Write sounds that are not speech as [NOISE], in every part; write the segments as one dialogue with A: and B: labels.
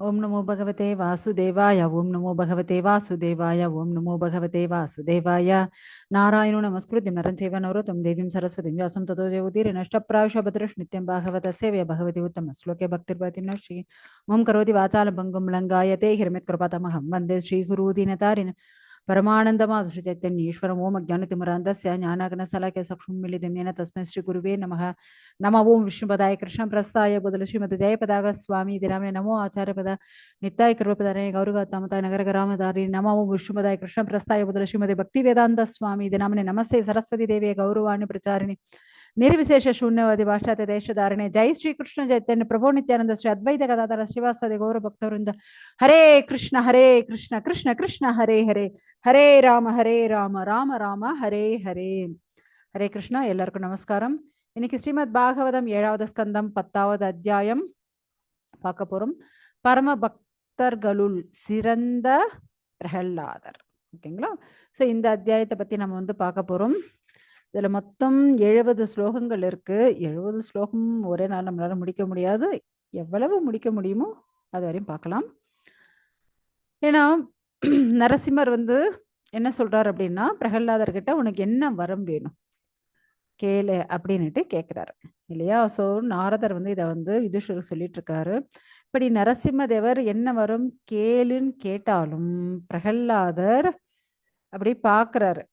A: ओम नमो भगवते वासुदेवाय, ओम नमो भगवते वासुदेवाय, ओम नमो भगवते वासुदेवाय। नारायणो नमस्कृत्यं नवर चैव सरस्वती देवीं सरस्वतीं व्यासं ततो जयवतीरे नष्टप्रायशभद्रश्नित्यं भागवत सेवय भगवति उत्तमश्लोके भक्तिर्भवति न श्री मम करोति वाचालभङ्गं लङ्गायते वंदे वंदे श्रीगुरुदीनतारिन्। ಪರಮಾನಂದಮ ಶ್ರೀ ಚೈತನ್ಯ ಈಶ್ವರ ಓಂ ಅಜ್ಞಾನತಿಮರಾಂಧಸ್ಯ ಜ್ಞಾನಾಗ್ನ ಸಲಕೆ ಸಕ್ಷುಂ ಮಿಳಿದಿಮ್ಯೇನ ತಸ್ಮೈ ಶ್ರೀ ಗುರುವೇ ನಮಃ ನಮ ಓಂ ವಿಷ್ಣುಪದಾಯ ಕೃಷ್ಣ ಪ್ರಸ್ಥಾಯ ಬದಲು ಶ್ರೀಮತಿ ಜಯಪದಾಗ ಸ್ವಾಮಿ ದಿರಾಮನೆ ನಮೋ ಆಚಾರ್ಯ ಪದ ನಿತ್ತಾಯ ಕೃಪಪದಾನೆ ಗೌರವ ತಮತಾಯ ನಗರ ಗ್ರಾಮದಾರಿ ನಮ ಓಂ ವಿಷ್ಣುಪದಾಯ ಕೃಷ್ಣ ಪ್ರಸ್ಥಾಯ ಬದಲು ಶ್ರೀಮತಿ ಭಕ್ತಿ ವೇದಾಂತ ಸ್ವಾಮಿ ದಿನಾಮನೆ ನಮಸ್ತೆ ಸರಸ್ವತಿ ದೇವಿಯ ಗೌರವಾಣಿ ಪ್ರಚಾರಿಣಿ ನಿರ್ವಿಶೇಷ ಶೂನ್ಯವಾದಿ ಪಾಶ್ಚಾತ್ಯ ದೇಶಧಾರಣೆ ಜೈ ಶ್ರೀ ಕೃಷ್ಣ ಜೈತನ್ಯ ಪ್ರಭು ನಿತ್ಯಾನಂದ ಶ್ರೀ ಅದ್ವೈತ ಗದಾಧರ ಶ್ರೀವಾಸದಿ ಗೌರವ ಭಕ್ತವರಿಂದ ಹರೇ ಕೃಷ್ಣ ಹರೇ ಕೃಷ್ಣ ಕೃಷ್ಣ ಕೃಷ್ಣ ಹರೇ ಹರೇ ಹರೇ ರಾಮ ஹரே ராம ராம ராம ஹரே ஹரே. ஹரே கிருஷ்ணா எல்லாருக்கும் நமஸ்காரம். இன்னைக்கு ஸ்ரீமத் பாகவதம் ஏழாவது ஸ்கந்தம் பத்தாவது அத்தியாயம் பார்க்க போறோம். பரம பக்தர்களுள் சிறந்த பிரகல்லாதர். ஓகேங்களா? ஸோ இந்த அத்தியாயத்தை பத்தி நம்ம வந்து பார்க்க போறோம். இதில் மொத்தம் எழுபது ஸ்லோகங்கள் இருக்கு. எழுபது ஸ்லோகம் ஒரே நாள் நம்மளால முடிக்க முடியாது. எவ்வளவு முடிக்க முடியுமோ அது வரையும் பார்க்கலாம் ஏன்னா [CLEARS THROAT] நரசிம்மர் வந்து என்ன சொல்றாரு அப்படின்னா பிரகல்லாதர்கிட்ட உனக்கு என்ன வரம் வேணும்? கேளு அப்படின்னுட்டு கேட்குறாரு இல்லையா? ஸோ நாரதர் வந்து இதை வந்து யுதிஷ்டர் சொல்லிட்டு இருக்காரு. இப்படி நரசிம்மதேவர் என்ன வரும்? கேளுன்னு கேட்டாலும் பிரகல்லாதர் அப்படி பார்க்குறாரு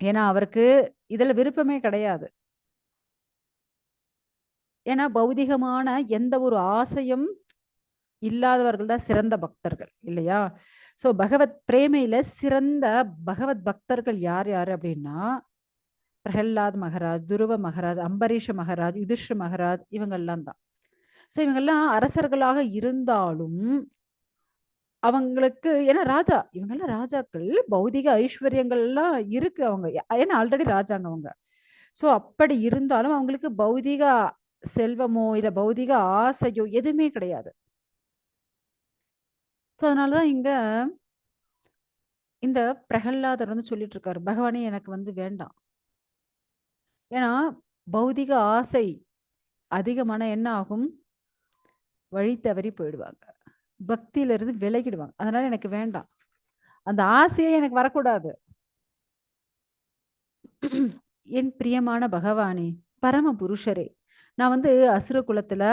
A: ஏன்னா அவருக்கு இதுல விருப்பமே கிடையாது. ஏன்னா பௌதிகமான எந்த ஒரு ஆசையும் இல்லாதவர்கள் தான் சிறந்த பக்தர்கள் இல்லையா? ஸோ பகவத் பிரேமையில சிறந்த பகவத் பக்தர்கள் யார் யார் அப்படின்னா பிரஹல்லாத் மகராஜ் துருவ மகராஜ் அம்பரீஷ மகராஜ் யுதிஷ்ட மகராஜ் இவங்கெல்லாம் தான். ஸோ இவங்கெல்லாம் அரசர்களாக இருந்தாலும் அவங்களுக்கு ஏன்னா ராஜா இவங்கெல்லாம் ராஜாக்கள் பௌதிக ஐஸ்வர்யங்கள் எல்லாம் இருக்கு அவங்க. ஏன்னா ஆல்ரெடி ராஜாங்க அவங்க சோ அப்படி இருந்தாலும் அவங்களுக்கு பௌதிக செல்வமோ இல்ல பௌதிக ஆசையோ எதுவுமே கிடையாது. ஸோ அதனாலதான் இங்க இந்த பிரகல்லாதர் வந்து சொல்லிட்டு இருக்காரு பகவானே எனக்கு வந்து வேண்டாம். ஏன்னா பௌதிக ஆசை அதிகமான என்ன ஆகும்? வழி தவறி போயிடுவாங்க. பக்தியிலிருந்து விலகிடுவாங்க. அதனால எனக்கு வேண்டாம். அந்த ஆசையே எனக்கு வரக்கூடாது. என் பிரியமான பகவானே பரம புருஷரே நான் வந்து அசுர குலத்துல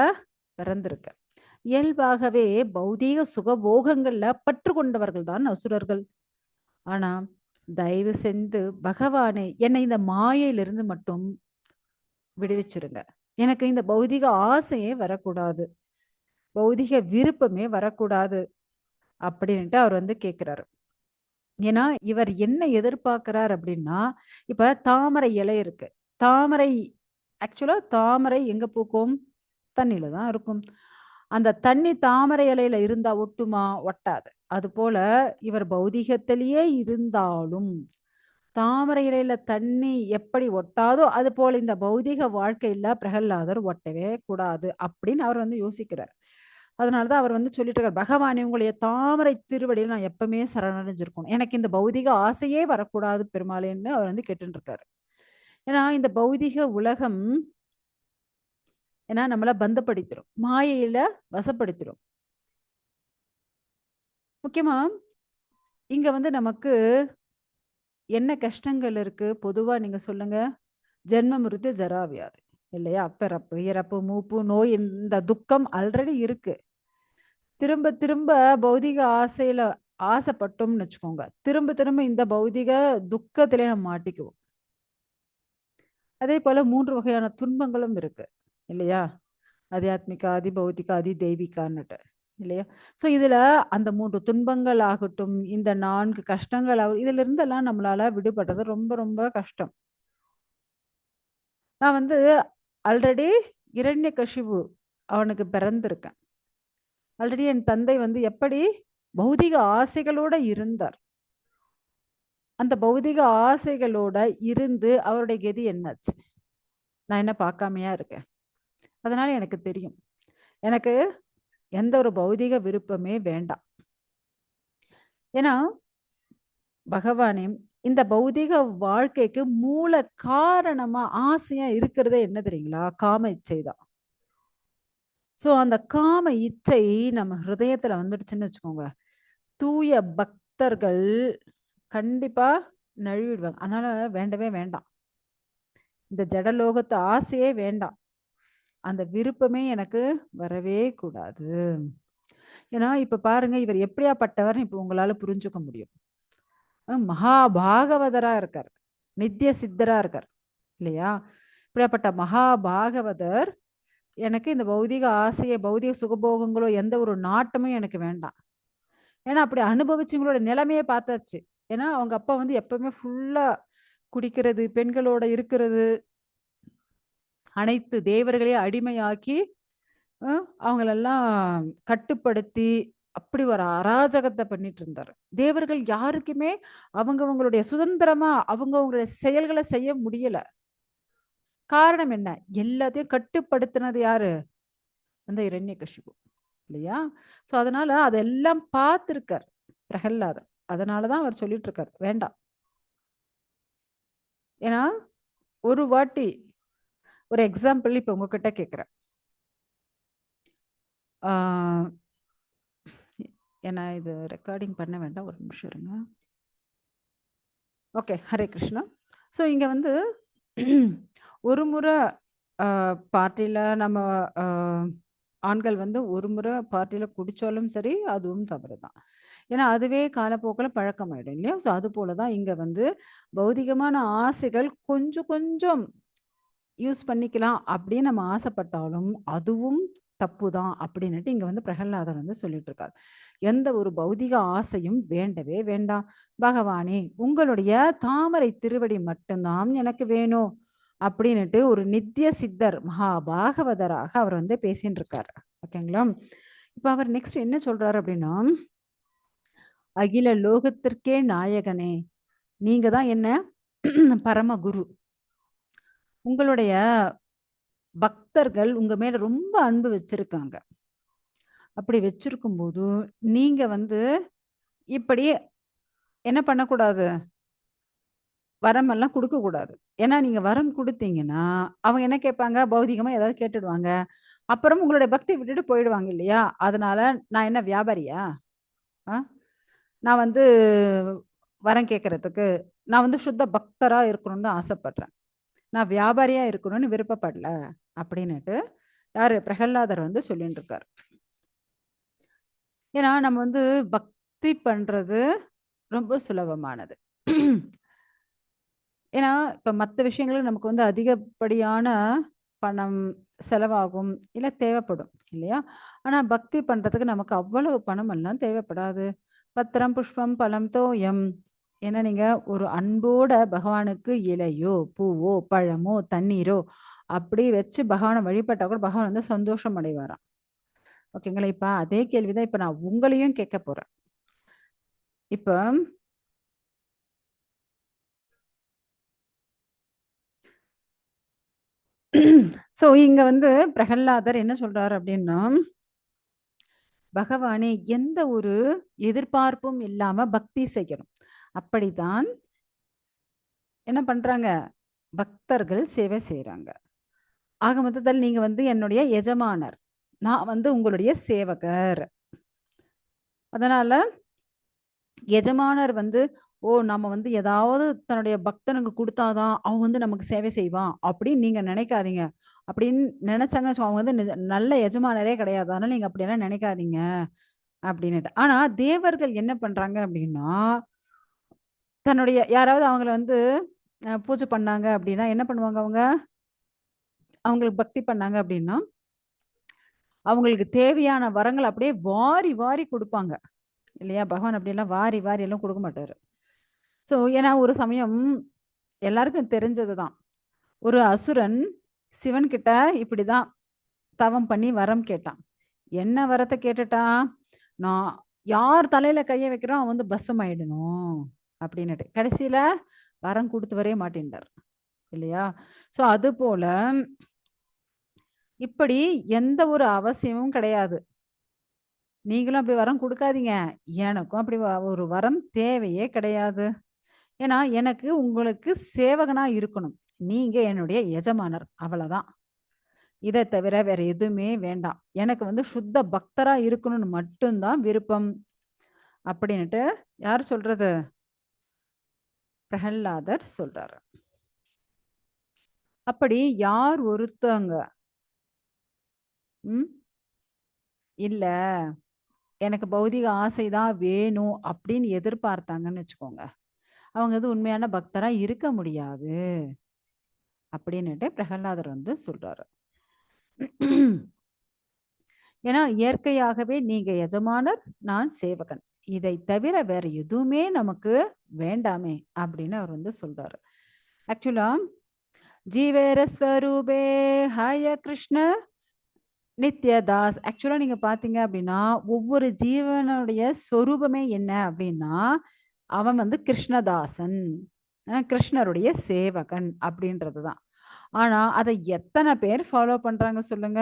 A: பிறந்திருக்கேன். இயல்பாகவே பௌதீக சுகபோகங்கள்ல பற்று கொண்டவர்கள் தான் அசுரர்கள். ஆனா தயவு செஞ்சு பகவானே என்னை இந்த மாயையிலிருந்து மட்டும் விடுவிச்சிருங்க. எனக்கு இந்த பௌதிக ஆசையே வரக்கூடாது. பௌதிக விருப்பமே வரக்கூடாது அப்படின்ட்டு அவர் வந்து கேட்கிறாரு ஏன்னா இவர் என்ன எதிர்பார்க்கிறார் அப்படின்னா இப்ப தாமரை இலை இருக்கு. தாமரை ஆக்சுவலா தாமரை எங்க பூக்கும்? தண்ணியில தான் இருக்கும். அந்த தண்ணி தாமரை இலையில இருந்தா ஒட்டுமா? ஒட்டாது. அது போல இவர் பௌதிகத்திலேயே இருந்தாலும் தாமரை இலையில தண்ணி எப்படி ஒட்டாதோ அது போல இந்த பௌதிக வாழ்க்கையில பிரகல்லாதர் ஒட்டவே கூடாது அப்படின்னு அவர் வந்து யோசிக்கிறார். அதனாலதான் அவர் வந்து சொல்லிட்டு இருக்கார் பகவானே உங்களுடைய தாமரை திருவடியில் நான் எப்பவுமே சரணடைஞ்சிருக்கணும். எனக்கு இந்த பௌதிக ஆசையே வரக்கூடாது பெருமாளேன்னு அவர் வந்து கேட்டுட்டு இருக்காரு ஏன்னா இந்த பௌதிக உலகம் ஏன்னா நம்மளை பந்தப்படுத்திடும் மாயையில வசப்படுத்திடும் முக்கியமா இங்க வந்து நமக்கு என்ன கஷ்டங்கள் இருக்கு? பொதுவா நீங்க சொல்லுங்க. ஜென்ம மிருத்து ஜராவியாது. இல்லையா? பிறப்பு இறப்பு மூப்பு நோய் இந்த துக்கம் ஆல்ரெடி இருக்கு. திரும்ப திரும்ப பௌதிக ஆசையில ஆசைப்பட்டோம்னு வச்சுக்கோங்க. திரும்ப திரும்ப இந்த பௌதிக துக்கத்திலே நம்ம மாட்டிக்குவோம். அதே போல மூன்று வகையான துன்பங்களும் இருக்கு இல்லையா? ஆத்தியாத்மிகா அதி பௌதிகா அதி தெய்வீகான்னுட்டு இல்லையா? ஸோ இதுல அந்த மூன்று துன்பங்கள் ஆகட்டும் இந்த நான்கு கஷ்டங்கள் ஆகட்டும் இதுல இருந்தெல்லாம் நம்மளால விடுபடுறது ரொம்ப ரொம்ப கஷ்டம். நான் வந்து ஆல்ரெடி இரண்ய கசிவு அவனுக்கு பிறந்திருக்கேன். ஆல்ரெடி என் தந்தை வந்து எப்படி பௌதிக ஆசைகளோட இருந்தார். அந்த பௌதிக ஆசைகளோட இருந்து அவருடைய கதி என்னாச்சு? நான் என்ன பார்க்காமையா இருக்கேன்? அதனால எனக்கு தெரியும். எனக்கு எந்த ஒரு பௌதிக விருப்பமே வேண்டாம். ஏன்னா பகவானே இந்த பௌதிக வாழ்க்கைக்கு மூல காரணமா ஆசையா இருக்கிறதே என்ன தெரியுங்களா? காம இச்சை தான். ஸோ அந்த காம இச்சை நம்ம ஹிருதயத்துல வந்துடுச்சுன்னு வச்சுக்கோங்க தூய பக்தர்கள் கண்டிப்பா நழுவிடுவாங்க. அதனால வேண்டவே வேண்டாம். இந்த ஜடலோகத்து ஆசையே வேண்டாம். அந்த விருப்பமே எனக்கு வரவே கூடாது. ஏன்னா இப்ப பாருங்க இவர் எப்படியாப்பட்டவர் இப்ப உங்களால புரிஞ்சுக்க முடியும். மகாபாகவதராக இருக்கார். நித்திய சித்தராக இருக்கார் இல்லையா? இப்படியாப்பட்ட மகாபாகவதர் எனக்கு இந்த பௌதிக ஆசையை பௌதிக சுகபோகங்களோ எந்த ஒரு நாட்டமும் எனக்கு வேண்டாம். ஏன்னா அப்படி அனுபவிச்சவங்களோட நிலைமையை பார்த்தாச்சு. ஏன்னா அவங்க அப்பா வந்து எப்பவுமே ஃபுல்லாக குடிக்கிறது பெண்களோட இருக்கிறது அனைத்து தேவர்களையும் அடிமையாக்கி அவங்களெல்லாம் கட்டுப்படுத்தி அப்படி ஒரு அராஜகத்தை பண்ணிட்டு இருந்தார். தேவர்கள் யாருக்குமே அவங்கவங்களுடைய சுதந்திரமா அவங்கவங்களுடைய செயல்களை செய்ய முடியல. காரணம் என்ன? எல்லாத்தையும் கட்டுப்படுத்தினது யாரு? அந்த இரண்யகசிபு இல்லையா? ஸோ அதனால அதெல்லாம் பார்த்துருக்கார் பிரகல்லாதன் அதனாலதான் அவர் சொல்லிட்டு இருக்கார் வேண்டாம். ஏன்னா ஒரு வாட்டி ஒரு எக்ஸாம்பிள் இப்ப உங்ககிட்ட கேக்குறேன். ஏன்னா இது ரெக்கார்டிங் பண்ண வேண்டாம். ஒரு நிமிஷம் இருங்க. ஓகே ஹரே கிருஷ்ணா. ஸோ இங்கே வந்து [CLEARS THROAT] ஒரு முறை பார்ட்டியில் நம்ம ஆண்கள் வந்து ஒரு முறை பார்ட்டியில் குடித்தாலும் சரி அதுவும் தவறு தான். ஏன்னா அதுவே காலப்போக்கில் பழக்கமாயிடும் இல்லையா? ஸோ அது போல தான் இங்கே வந்து பௌதிகமான ஆசைகள் கொஞ்சம் கொஞ்சம் யூஸ் பண்ணிக்கலாம் அப்படின்னு நம்ம ஆசைப்பட்டாலும் அதுவும் தப்பு தான் அப்படின்னுட்டு இங்க வந்து பிரகலாதர் வந்து சொல்லிட்டு இருக்கார் எந்த ஒரு பௌதிக ஆசையும் வேண்டவே வேண்டாம். பகவானே உங்களுடைய தாமரை திருவடி மட்டும்தான் எனக்கு வேணும் அப்படின்னுட்டு ஒரு நித்திய சித்தர் மகா பாகவதராக அவர் வந்து பேசின்னு இருக்காரு ஓகேங்களா? இப்ப அவர் நெக்ஸ்ட் என்ன சொல்றாரு அப்படின்னா அகில லோகத்திற்கே நாயகனே நீங்க தான் என்ன? [CLEARS THROAT] பரமகுரு. உங்களுடைய பக்தர்கள் உங்க மேல ரொம்ப அன்பு வச்சிருக்காங்க. அப்படி வச்சிருக்கும் போது நீங்க வந்து இப்படி என்ன பண்ணக்கூடாது? வரம் எல்லாம் கொடுக்க கூடாது ஏன்னா நீங்க வரம் கொடுத்தீங்கன்னா அவங்க என்ன கேட்பாங்க? பௌதிகமா ஏதாவது கேட்டுடுவாங்க. அப்புறம் உங்களுடைய பக்தி விட்டுட்டு போயிடுவாங்க இல்லையா? அதனால நான் என்ன வியாபாரியா? ஆ? நான் வந்து வரம் கேட்கறதுக்கு நான் வந்து சுத்த பக்தரா இருக்கணும்னு தான் ஆசைப்படுறேன். நான் வியாபாரியா இருக்கணும்னு விருப்பப்படல அப்படின்னுட்டு யாரு? பிரகல்லாதர் வந்து சொல்லிட்டு இருக்கார் ஏன்னா நம்ம வந்து பக்தி பண்றது ரொம்ப சுலபமானது. ஏன்னா இப்ப மற்ற விஷயங்களும் நமக்கு வந்து அதிகப்படியான பணம் செலவாகும் இல்ல தேவைப்படும் இல்லையா? ஆனா பக்தி பண்றதுக்கு நமக்கு அவ்வளவு பணம் எல்லாம் தேவைப்படாது. பத்திரம் புஷ்பம் பழம் தோயம் ஏன்னா நீங்க ஒரு அன்போட பகவானுக்கு இலையோ பூவோ பழமோ தண்ணீரோ அப்படி வச்சு பகவானை வழிபட்டா கூட பகவான் வந்து சந்தோஷம் அடைவாராம் ஓகேங்களா? இப்ப அதே கேள்விதான் இப்ப நான் உங்களையும் கேட்க போறேன். இப்ப சோ இங்க வந்து பிரகல்லாதர் என்ன சொல்றாரு அப்படின்னா பகவானே எந்த ஒரு எதிர்பார்ப்பும் இல்லாம பக்தி செய்யணும். அப்படித்தான் என்ன பண்றாங்க? பக்தர்கள் சேவை செய்கிறாங்க ஆக மொத்தத்தில் நீங்க வந்து என்னுடைய எஜமானர். நான் வந்து உங்களுடைய சேவகர். அதனால எஜமானர் வந்து ஓ நம்ம வந்து ஏதாவது தன்னுடைய பக்தனுக்கு கொடுத்தாதான் அவன் வந்து நமக்கு சேவை செய்வான் அப்படின்னு நீங்க நினைக்காதீங்க. அப்படின்னு நினைச்சாங்கன்னு அவங்க வந்து நல்ல எஜமானரே கிடையாது. அதனால நீங்க அப்படியெல்லாம் நினைக்காதீங்க. அப்படின்னுட்டு. ஆனா தேவர்கள் என்ன பண்றாங்க அப்படின்னா தன்னுடைய யாராவது அவங்கள வந்து பூஜை பண்ணாங்க அப்படின்னா என்ன பண்ணுவாங்க அவங்க? அவங்களுக்கு பக்தி பண்ணாங்க அப்படின்னா அவங்களுக்கு தேவையான வரங்கள் அப்படியே வாரி வாரி கொடுப்பாங்க. இல்லையா? பகவான் அப்படியெல்லாம் வாரி வாரி எல்லாம் கொடுக்க மாட்டார். ஸோ ஏன்னா ஒரு சமயம் எல்லாருக்கும் தெரிஞ்சது தான் ஒரு அசுரன் சிவன் இப்படி தான் தவம் பண்ணி வரம் கேட்டான். என்ன வரத்தை கேட்டுட்டா? நான் யார் தலையில கையை வைக்கிறோம் அவன் வந்து பஸ்வம் ஆயிடணும் அப்படின்னுட்டு. கடைசியில வரம் கொடுத்து வரவே மாட்டேன்டார் இல்லையா? ஸோ அது போல இப்படி எந்த ஒரு அவசியமும் கிடையாது. நீங்களும் அப்படி வரம் கொடுக்காதீங்க. எனக்கும் அப்படி வ- ஒரு வரம் தேவையே கிடையாது. ஏன்னா எனக்கு உங்களுக்கு சேவகனா இருக்கணும். நீங்க என்னுடைய எஜமானர். அவ்வளவுதான். இதை தவிர வேற எதுவுமே வேண்டாம். எனக்கு வந்து சுத்த பக்தரா இருக்கணும்னு மட்டும்தான் விருப்பம். அப்படின்ட்டு யார் சொல்றது? பிரகல்லாதர் சொல்றாரு. அப்படி யார் ஒருத்தங்க? ம்? இல்ல எனக்கு பௌதிக ஆசைதான் வேணும் அப்படின்னு எதிர்பார்த்தாங்கன்னு வச்சுக்கோங்க. அவங்க எது உண்மையான பக்தரா இருக்க முடியாது அப்படின்னுட்டு பிரகலாதர் வந்து சொல்றாரு. ஏன்னா இயற்கையாகவே நீங்க எஜமானர் நான் சேவகன். இதை தவிர வேற எதுவுமே நமக்கு வேண்டாமே அப்படின்னு அவர் வந்து சொல்றாரு. ஆக்சுவலா ஜீவேர ஸ்வரூபே ஹய கிருஷ்ண நித்யதாஸ். ஆக்சுவலா நீங்க பாத்தீங்க அப்படின்னா ஒவ்வொரு ஜீவனுடைய ஸ்வரூபமே என்ன அப்படின்னா அவன் வந்து கிருஷ்ணதாசன் கிருஷ்ணருடைய சேவகன் அப்படின்றதுதான். ஆனா அதை எத்தனை பேர் ஃபாலோ பண்றாங்க சொல்லுங்க?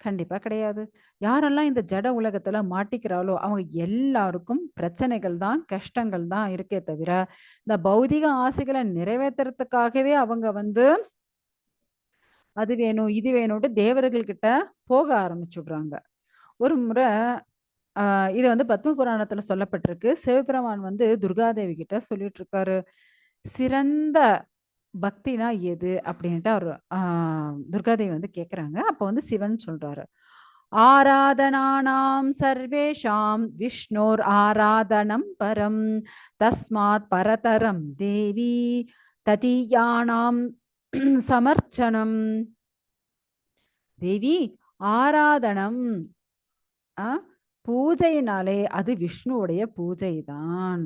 A: கண்டிப்பா கிடையாது. யாரெல்லாம் இந்த ஜட உலகத்துல மாட்டிக்கிறாளோ அவங்க எல்லாருக்கும் பிரச்சனைகள் தான் கஷ்டங்கள் தான் இருக்கே தவிர இந்த பௌதிக ஆசைகளை நிறைவேற்றுறதுக்காகவே அவங்க வந்து அது வேணும் இது வேணும்ட்டு தேவர்கள்கிட்ட போக ஆரம்பிச்சுடுறாங்க. ஒரு முறை இது வந்து பத்ம புராணத்துல சொல்லப்பட்டிருக்கு. சிவபெருமான் வந்து துர்காதேவி கிட்ட சொல்லிட்டு இருக்காரு. சிறந்த பக்தினா எது? அப்படின்ட்டு அவர் துர்காதேவி வந்து கேட்குறாங்க அப்போ வந்து சிவன் சொல்றாரு. ஆராதனானாம் சர்வேஷாம் விஷ்ணோர் ஆராதனம் பரம். தஸ்மாத் பரதரம் தேவி ததியானாம் சமர்ச்சனம். தேவி ஆராதனம் ஆ, பூஜையினாலே அது விஷ்ணுவுடைய பூஜை தான்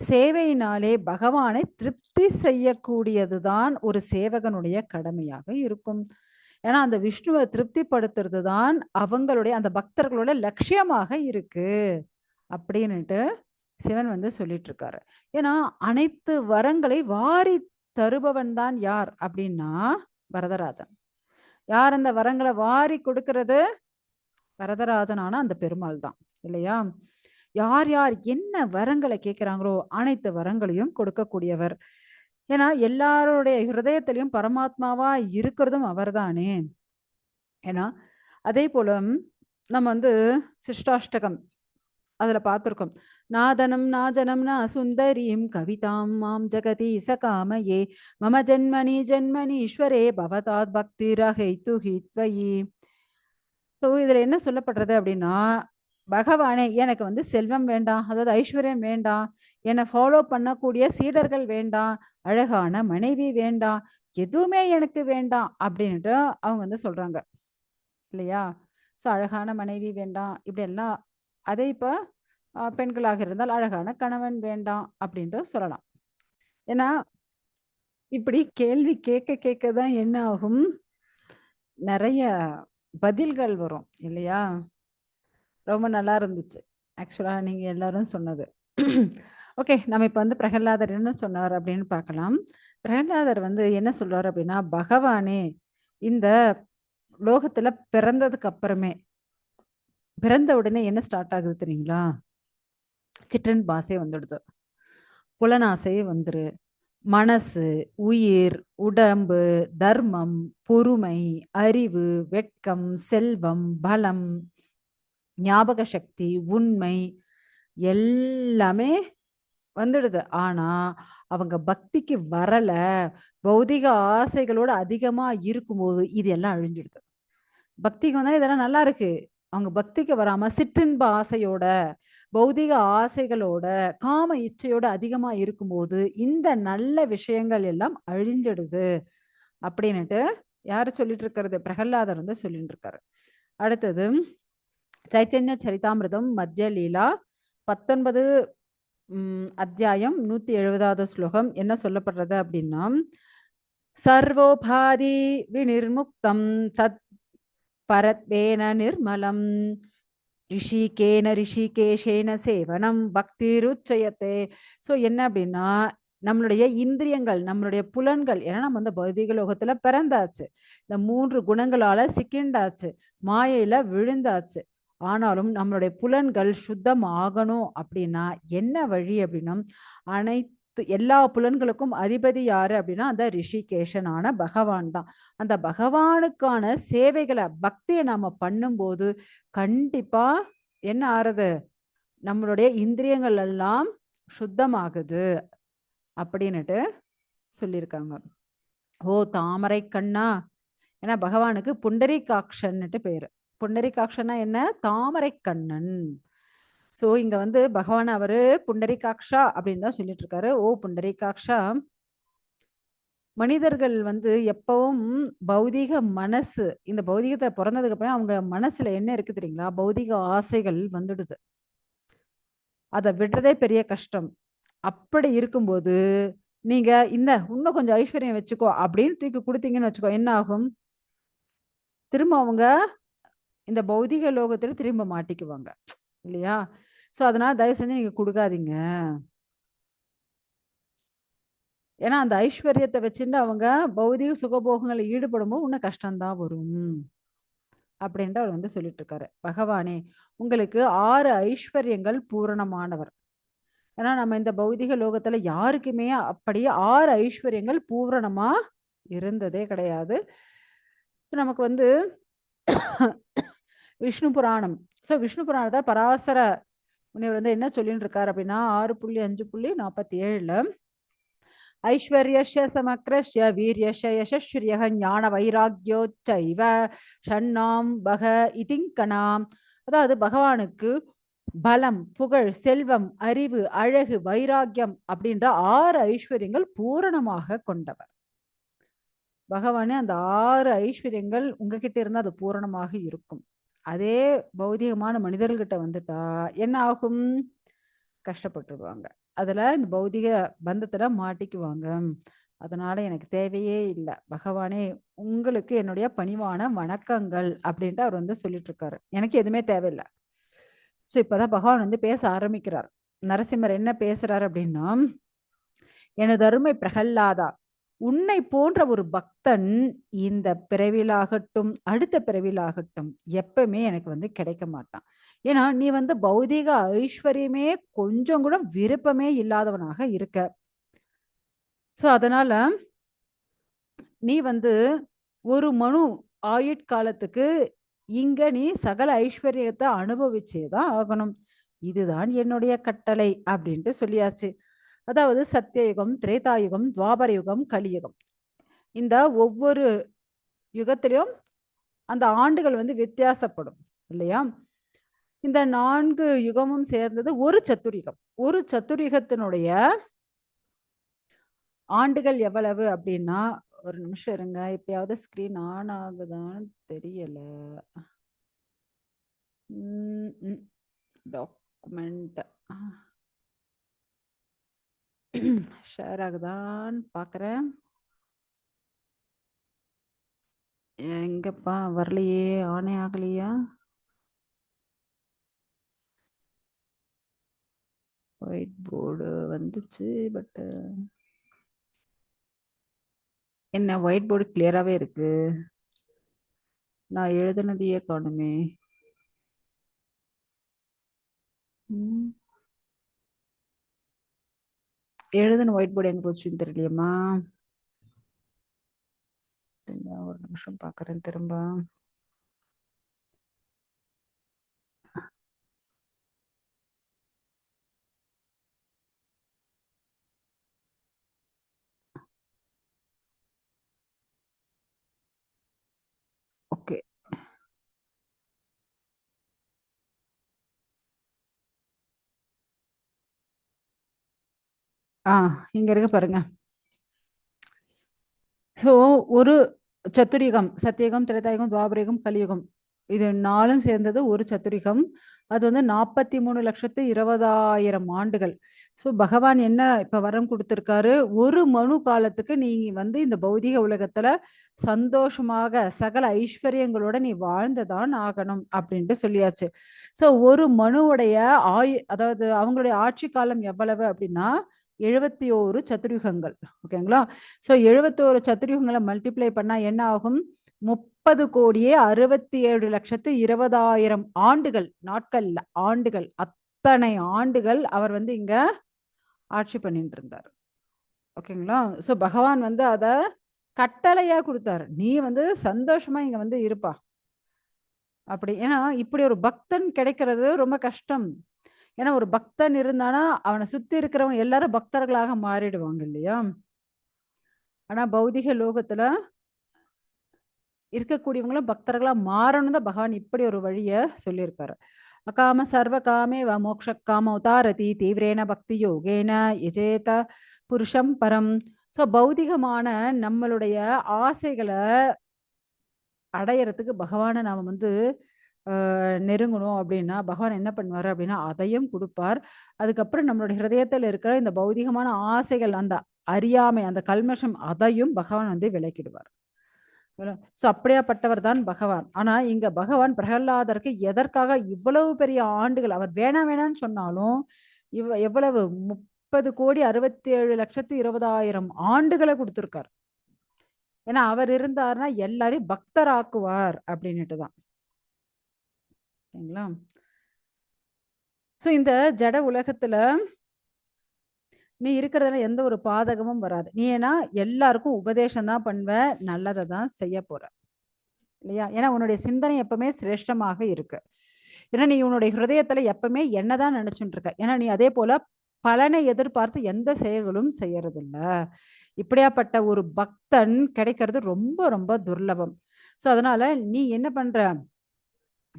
A: சேவையினாலே பகவானை திருப்தி செய்யக்கூடியதுதான் ஒரு சேவகனுடைய கடமையாக இருக்கும். ஏன்னா அந்த விஷ்ணுவை திருப்திப்படுத்துறது தான் அவங்களுடைய அந்த பக்தர்களோட லட்சியமாக இருக்கு அப்படின்னுட்டு சிவன் வந்து சொல்லிட்டு இருக்காரு ஏன்னா அனைத்து வரங்களை வாரி தருபவன் தான் யார் அப்படின்னா வரதராஜன். யார் அந்த வரங்களை வாரி கொடுக்கிறது? வரதராஜனான அந்த பெருமாள் தான் இல்லையா? யார் யார் என்ன வரங்களை கேட்கிறாங்களோ அனைத்து வரங்களையும் கொடுக்கக்கூடியவர். ஏன்னா எல்லாருடைய ஹிருதயத்திலையும் பரமாத்மாவா இருக்கிறதும் அவர்தானே. ஏன்னா அதே போல நம்ம வந்து சிஷ்டாஷ்டகம் அதுல பார்த்துருக்கோம். நாதனம் நாஜனம் நா சுந்தரீம் கவிதாம் மாம் ஜெகதி சகாமயே மம ஜென்மனி ஜென்மனீஸ்வரே பவதாத் பக்தி ரகை துஹித்வயி ஸோ இதுல என்ன சொல்லப்படுறது அப்படின்னா பகவானே எனக்கு வந்து செல்வம் வேண்டாம் அதாவது ஐஸ்வர்யம் வேண்டாம் என்னை ஃபாலோ பண்ணக்கூடிய சீடர்கள் வேண்டாம் அழகான மனைவி வேண்டாம் எதுவுமே எனக்கு வேண்டாம் அப்படின்ட்டு அவங்க வந்து சொல்றாங்க. இல்லையா? ஸோ அழகான மனைவி வேண்டாம் இப்படி எல்லாம் அதே இப்போ பெண்களாக இருந்தால் அழகான கணவன் வேண்டாம் அப்படின்ட்டு சொல்லலாம். ஏன்னா இப்படி கேள்வி கேட்க கேட்க தான் என்ன ஆகும்? நிறைய பதில்கள் வரும் இல்லையா? ரொம்ப நல்லா இருந்துச்சு. ஆக்சுவலாக நீங்கள் எல்லாரும் சொன்னது. [CLEARS THROAT] ஓகே நம்ம இப்போ வந்து பிரகலாதர் என்ன சொன்னார் அப்படின்னு பார்க்கலாம். பிரகலாதர் வந்து என்ன சொல்றார் அப்படின்னா பகவானே இந்த லோகத்துல பிறந்ததுக்கு அப்புறமே பிறந்த உடனே என்ன ஸ்டார்ட் ஆகுது தெரியுங்களா? சிற்றன் பாசை வந்துடுது. புலனாசை வந்துரு. மனசு உயிர் உடம்பு தர்மம் பொறுமை அறிவு வெட்கம் செல்வம் பலம் ஞாபக சக்தி உண்மை எல்லாமே வந்துடுது. ஆனா அவங்க பக்திக்கு வரல பௌதிக ஆசைகளோட அதிகமா இருக்கும்போது இது எல்லாம் அழிஞ்சிடுது. பக்திக்கு வந்தாலும் இதெல்லாம் நல்லா இருக்கு. அவங்க பக்திக்கு வராம சிற்றின்ப ஆசையோட பௌதிக ஆசைகளோட காம இச்சையோட அதிகமா இருக்கும்போது இந்த நல்ல விஷயங்கள் எல்லாம் அழிஞ்சிடுது அப்படின்னுட்டு யாரு சொல்லிட்டு இருக்கிறது? பிரகல்லாதர் வந்து சொல்லிட்டு இருக்காரு. அடுத்தது சைத்தன்ய சரிதாமிரதம் மத்திய லீலா பத்தொன்பது அத்தியாயம் நூத்தி எழுபதாவது ஸ்லோகம். என்ன சொல்லப்படுறது அப்படின்னா சர்வோபாதி விநிர்முக்தம் தத் பரத்வேன நிர்மலம். ரிஷிகேன ரிஷிகேஷேன சேவனம். பக்தி ருச்சயத்தே ஸோ என்ன அப்படின்னா நம்மளுடைய இந்திரியங்கள் நம்மளுடைய புலன்கள் ஏன்னா நம்ம வந்து பௌதிக லோகத்துல பிறந்தாச்சு. இந்த மூன்று குணங்களால சிக்கிண்டாச்சு. மாயையில விழுந்தாச்சு. ஆனாலும் நம்மளுடைய புலன்கள் சுத்தம் ஆகணும் அப்படின்னா என்ன வழி அப்படின்னா அனைத்து எல்லா புலன்களுக்கும் அதிபதி யாரு அப்படின்னா அந்த ரிஷிகேஷனான பகவான் தான். அந்த பகவானுக்கான சேவைகளை பக்தியை நாம பண்ணும்போது கண்டிப்பா என்ன ஆறுது? நம்மளுடைய இந்திரியங்கள் எல்லாம் சுத்தமாகுது அப்படின்னுட்டு சொல்லியிருக்காங்க. ஓ தாமரை கண்ணா. ஏன்னா பகவானுக்கு புண்டரிகாக்ஷன்னுட்டு பேரு. புண்டரிகாட்சனா என்ன? தாமரை கண்ணன். ஸோ இங்க வந்து பகவான் அவரு புண்டரிகாக்ஷா அப்படின்னு தான் சொல்லிட்டு இருக்காரு ஓ புண்டரிகாக்ஷா மனிதர்கள் வந்து எப்பவும் பௌதீக மனசு இந்த பௌதீகத்தை பிறந்ததுக்கு அப்புறம் அவங்க மனசுல என்ன இருக்கு தெரியுங்களா? பௌதிக ஆசைகள் வந்துடுது. அதை விடுறதே பெரிய கஷ்டம். அப்படி இருக்கும்போது நீங்க இந்த இன்னும் கொஞ்சம் ஐஸ்வர்யம் வச்சுக்கோ அப்படின்னு தூக்கி கொடுத்தீங்கன்னு வச்சுக்கோ என்ன ஆகும்? திரும்ப அவங்க இந்த பௌதிக லோகத்துல திரும்ப மாட்டிக்குவாங்க. இல்லையா? சோ அதனால தயவு செஞ்சு நீங்க கொடுக்காதீங்க. ஏன்னா அந்த ஐஸ்வர்யத்தை வச்சுட்டு அவங்க பௌதிக சுகபோகங்களை ஈடுபடும்போது இன்னும் கஷ்டம்தான் வரும். அப்படின்ட்டு அவர் வந்து சொல்லிட்டு இருக்காரு பகவானே உங்களுக்கு ஆறு ஐஸ்வர்யங்கள் பூரணமானவர். ஏன்னா நம்ம இந்த பௌதிக லோகத்துல யாருக்குமே அப்படியே ஆறு ஐஸ்வர்யங்கள் பூரணமா இருந்ததே கிடையாது. நமக்கு வந்து விஷ்ணு புராணம். ஸோ விஷ்ணு புராணத்தை பராசர முனிவர் வந்து என்ன சொல்லிட்டு இருக்காரு அப்படின்னா ஆறு புள்ளி அஞ்சு புள்ளி நாற்பத்தி ஏழுல ஐஸ்வர்யஸ்ய சமக்ரஸ்ய வீரியஸ்ய யசஸ்வரிய ஞான வைராக்கியோச்சைவ ஷண்ணாம் பக இதிங்கனாம். அதாவது பகவானுக்கு பலம் புகழ் செல்வம் அறிவு அழகு வைராக்கியம் அப்படின்ற ஆறு ஐஸ்வர்யங்கள் பூரணமாக கொண்டவர். பகவானே அந்த ஆறு ஐஸ்வர்யங்கள் உங்ககிட்ட இருந்தால் அது பூரணமாக இருக்கும். அதே பௌதிகமான மனிதர்கள்கிட்ட வந்துட்டா என்ன ஆகும்? கஷ்டப்பட்டுருவாங்க. அதில் இந்த பௌதிக பந்தத்தில் மாட்டிக்குவாங்க. அதனால எனக்கு தேவையே இல்லை. பகவானே உங்களுக்கு என்னுடைய பணிவான வணக்கங்கள் அப்படின்ட்டு அவர் வந்து சொல்லிட்டு இருக்காரு எனக்கு எதுவுமே தேவையில்லை. ஸோ இப்பதான் பகவான் வந்து பேச ஆரம்பிக்கிறார். நரசிம்மர் என்ன பேசுறாரு அப்படின்னா எனது அருமை பிரகல்லாதா உன்னை போன்ற ஒரு பக்தன் இந்த பிறவிலாகட்டும் அடுத்த பிறவிலாகட்டும் எப்பவுமே எனக்கு வந்து கிடைக்க மாட்டான். ஏன்னா நீ வந்து பௌதிக ஐஸ்வர்யமே கொஞ்சம் கூட விருப்பமே இல்லாதவனாக இருக்க. ஸோ அதனால நீ வந்து ஒரு மனு ஆயுட்காலத்துக்கு இங்க நீ சகல ஐஸ்வர்யத்தை அனுபவிச்சேதான் ஆகணும். இதுதான் என்னுடைய கட்டளை அப்படின்ட்டு சொல்லியாச்சு. அதாவது சத்தியயுகம் திரேதாயுகம் துவாபர யுகம் கலியுகம். இந்த ஒவ்வொரு யுகத்திலையும் அந்த ஆண்டுகள் வந்து வித்தியாசப்படும் இல்லையா? இந்த நான்கு யுகமும் சேர்ந்தது ஒரு சத்துரிகம். ஒரு சத்துரிகத்தினுடைய ஆண்டுகள் எவ்வளவு அப்படின்னா ஒரு நிமிஷம் இருங்க எப்பயாவது ஸ்கிரீன் ஆன் ஆகுதான்னு தெரியல. டாக்குமெண்ட் [CLEARS THROAT] ஷேர் ஆகுதான்னு பார்க்குறேன் எங்கப்பா வரலையே ஆனே ஆகலையா? ஒயிட் போர்டு வந்துச்சு பட்டு என்ன ஒயிட் போர்டு கிளியராகவே இருக்கு. நான் எழுதுனதையே காணுமே. ம். எழுதுன ஒயிட் போர்டு எங்க போச்சுன்னு தெரியலையம்மா. ஒரு நிமிஷம் பாக்குறேன் திரும்ப ஓகே ஆ இங்க இருக்கு பாருங்க. ஸோ ஒரு சத்துரிகம் சத்தியகம் திரேதாயுகம் துவாபரயுகம் கலியுகம். இது நாலும் சேர்ந்தது ஒரு சத்துரிகம். அது வந்து நாற்பத்தி மூணு லட்சத்து இருபதாயிரம் ஆண்டுகள். ஸோ பகவான் என்ன இப்போ வரம் கொடுத்துருக்காரு? ஒரு மனு காலத்துக்கு நீ வந்து இந்த பௌதிக உலகத்துல சந்தோஷமாக சகல ஐஸ்வர்யங்களோட நீ வாழ்ந்துதான் ஆகணும் அப்படின்ட்டு சொல்லியாச்சு. ஸோ ஒரு மனுவுடைய ஆயு அதாவது அவங்களுடைய ஆட்சி காலம் எவ்வளவு அப்படின்னா எழுபத்தி ஓரு சத்துரியுகங்கள் ஓகேங்களா? ஸோ எழுபத்தோரு சத்துரியுகங்களை மல்டிப்ளை பண்ணால் என்ன ஆகும்? முப்பது கோடியே அறுபத்தி ஏழு லட்சத்து இருபதாயிரம் ஆண்டுகள் நாட்கள் ஆண்டுகள். அத்தனை ஆண்டுகள் அவர் வந்து இங்க ஆட்சி பண்ணிட்டு இருந்தார் ஓகேங்களா? ஸோ பகவான் வந்து அதை கட்டளையாக கொடுத்தாரு. நீ வந்து சந்தோஷமா இங்க வந்து இருப்பா. அப்படி ஏன்னா இப்படி ஒரு பக்தன் கிடைக்கிறது ரொம்ப கஷ்டம். ஏன்னா ஒரு பக்தன் இருந்தானா அவனை சுத்தி இருக்கிறவங்க எல்லாரும் பக்தர்களாக மாறிடுவாங்க இல்லையா? ஆனா பௌதிக லோகத்துல இருக்கக்கூடியவங்களும் பக்தர்களா மாறணும் தான் பகவான் இப்படி ஒரு வழிய சொல்லியிருக்காரு. அகாம சர்வ காமே வ மோக்ஷ காம உதாரதி தீவிரேன பக்தி யோகேன எஜேத புருஷம் பரம். ஸோ பௌதிகமான நம்மளுடைய ஆசைகளை அடையறதுக்கு பகவானை நாம் வந்து நெருங்கணும் அப்படின்னா பகவான் என்ன பண்ணுவார் அப்படின்னா அதையும் கொடுப்பார். அதுக்கப்புறம் நம்மளுடைய ஹிருதயத்தில் இருக்கிற இந்த பௌதிகமான ஆசைகள் அந்த அறியாமை அந்த கல்மஷம் அதையும் பகவான் வந்து விலக்கிடுவார் ஸோ அப்படியாப்பட்டவர் தான் பகவான். ஆனால் இங்கே பகவான் பிரகலாதருக்கு எதற்காக இவ்வளவு பெரிய ஆண்டுகள் அவர் வேணாம் வேணாம்னு சொன்னாலும் இவ எவ்வளவு? முப்பது கோடி அறுபத்தி ஏழு லட்சத்து இருபதாயிரம் ஆண்டுகளை கொடுத்துருக்கார். ஏன்னா அவர் இருந்தார்னா எல்லாரையும் பக்தராக்குவார் அப்படின்னுட்டு தான் ஓகேங்களா ஸோ இந்த ஜட உலகத்துல நீ இருக்கிறதுல எந்த ஒரு பாதகமும் வராது. நீ ஏன்னா எல்லாருக்கும் உபதேசம் தான் பண்ணுவ நல்லதை தான் செய்ய போற. இல்லையா? ஏன்னா உன்னுடைய சிந்தனை எப்பவுமே சிரேஷ்டமாக இருக்கு. ஏன்னா நீ உன்னுடைய ஹிருதயத்துல எப்பவுமே என்னதான் நினைச்சுட்டு இருக்க. ஏன்னா நீ அதே போல பலனை எதிர்பார்த்து எந்த செயல்களும் செய்யறதில்ல. இப்படியாப்பட்ட ஒரு பக்தன் கிடைக்கிறது ரொம்ப ரொம்ப துர்லபம். ஸோ அதனால நீ என்ன பண்ற?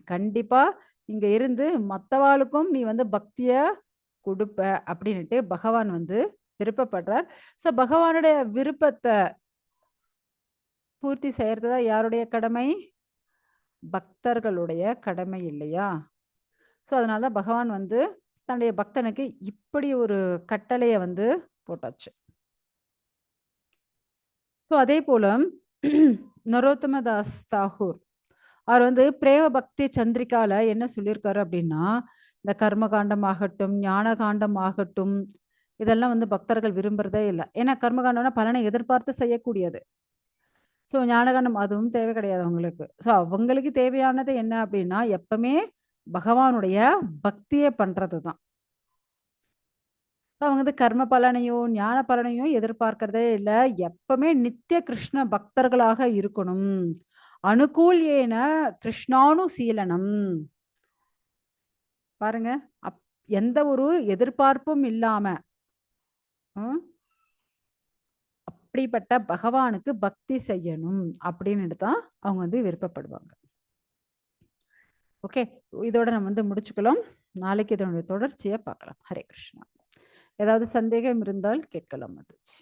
A: கண்டிப்பா இங்க இருந்து மற்றவாளுக்கும் நீ வந்து பக்திய கொடுப்ப அப்படின்ட்டு பகவான் வந்து விருப்பப்படுறார். ஸோ பகவானுடைய விருப்பத்தை பூர்த்தி செய்யறது தான் யாருடைய கடமை? பக்தர்களுடைய கடமை இல்லையா? ஸோ அதனால தான் பகவான் வந்து தன்னுடைய பக்தனுக்கு இப்படி ஒரு கட்டளையை வந்து போட்டாச்சு. ஸோ அதே போல [CLEARS THROAT] நரோத்தம தாஸ் தாகூர் அவர் வந்து பிரேம பக்தி சந்திரிக்கால என்ன சொல்லியிருக்காரு அப்படின்னா இந்த கர்ம காண்டம் ஆகட்டும் ஞான காண்டம் ஆகட்டும் இதெல்லாம் வந்து பக்தர்கள் விரும்புறதே இல்லை. ஏன்னா கர்மகாண்டம்னா பலனை எதிர்பார்த்து செய்யக்கூடியது. ஸோ ஞானகாண்டம் அதுவும் தேவை கிடையாது அவங்களுக்கு. ஸோ அவங்களுக்கு தேவையானது என்ன அப்படின்னா எப்பவுமே பகவானுடைய பக்தியை பண்றது தான் அவங்க வந்து கர்ம பலனையும் ஞான பலனையும் எதிர்பார்க்கறதே இல்லை. எப்பவுமே நித்திய கிருஷ்ண பக்தர்களாக இருக்கணும். அனுகூல்யேன கிருஷ்ணானுசீலனம் கிருஷ்ணானு சீலனம். பாருங்க அப் எந்த ஒரு எதிர்பார்ப்பும் இல்லாம அப்படிப்பட்ட பகவானுக்கு பக்தி செய்யணும் அப்படின்னு தான் அவங்க வந்து விருப்பப்படுவாங்க. ஓகே இதோட நம்ம வந்து முடிச்சுக்கலாம். நாளைக்கு இதனுடைய தொடர்ச்சியை பார்க்கலாம். ஹரே கிருஷ்ணா. ஏதாவது சந்தேகம் இருந்தால் கேட்கலாம் மதுச்சி